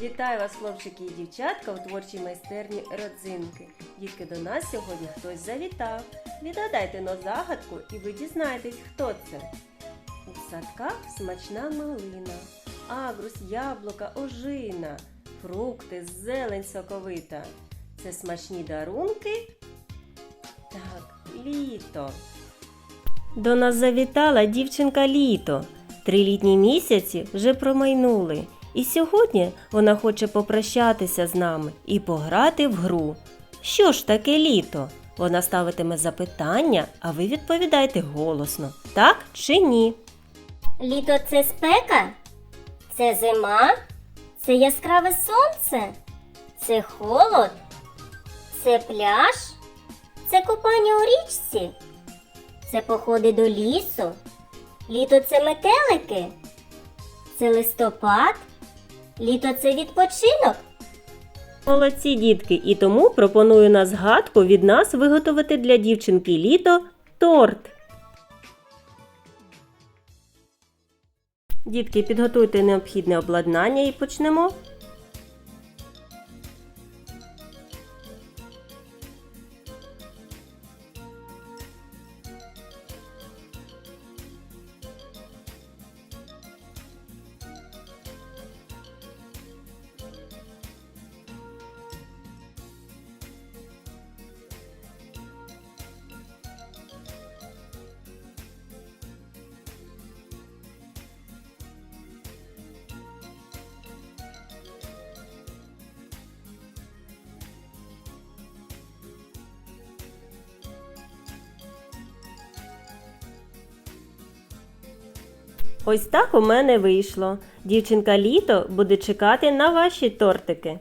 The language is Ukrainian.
Вітаю вас, хлопчики і дівчатка, у творчій майстерні родзинки. Дітки, до нас сьогодні хтось завітав. Відгадайте но загадку і ви дізнаєтесь, хто це. У садках смачна малина, агрус, яблука, ожина, фрукти, зелень соковита. Це смачні дарунки? Так, літо. До нас завітала дівчинка літо. Три літні місяці вже промайнули. І сьогодні вона хоче попрощатися з нами і пограти в гру. Що ж таке літо? Вона ставитиме запитання, а ви відповідайте голосно, так чи ні? Літо це спека, це зима, це яскраве сонце, це холод, це пляж, це купання у річці, це походи до лісу. Літо це метелики, це листопад, літо це відпочинок. Молодці дітки, і тому пропоную на згадку від нас виготовити для дівчинки літо торт. Дітки, підготуйте необхідне обладнання і почнемо. Ось так у мене вийшло. Дівчинка літо буде чекати на ваші тортики.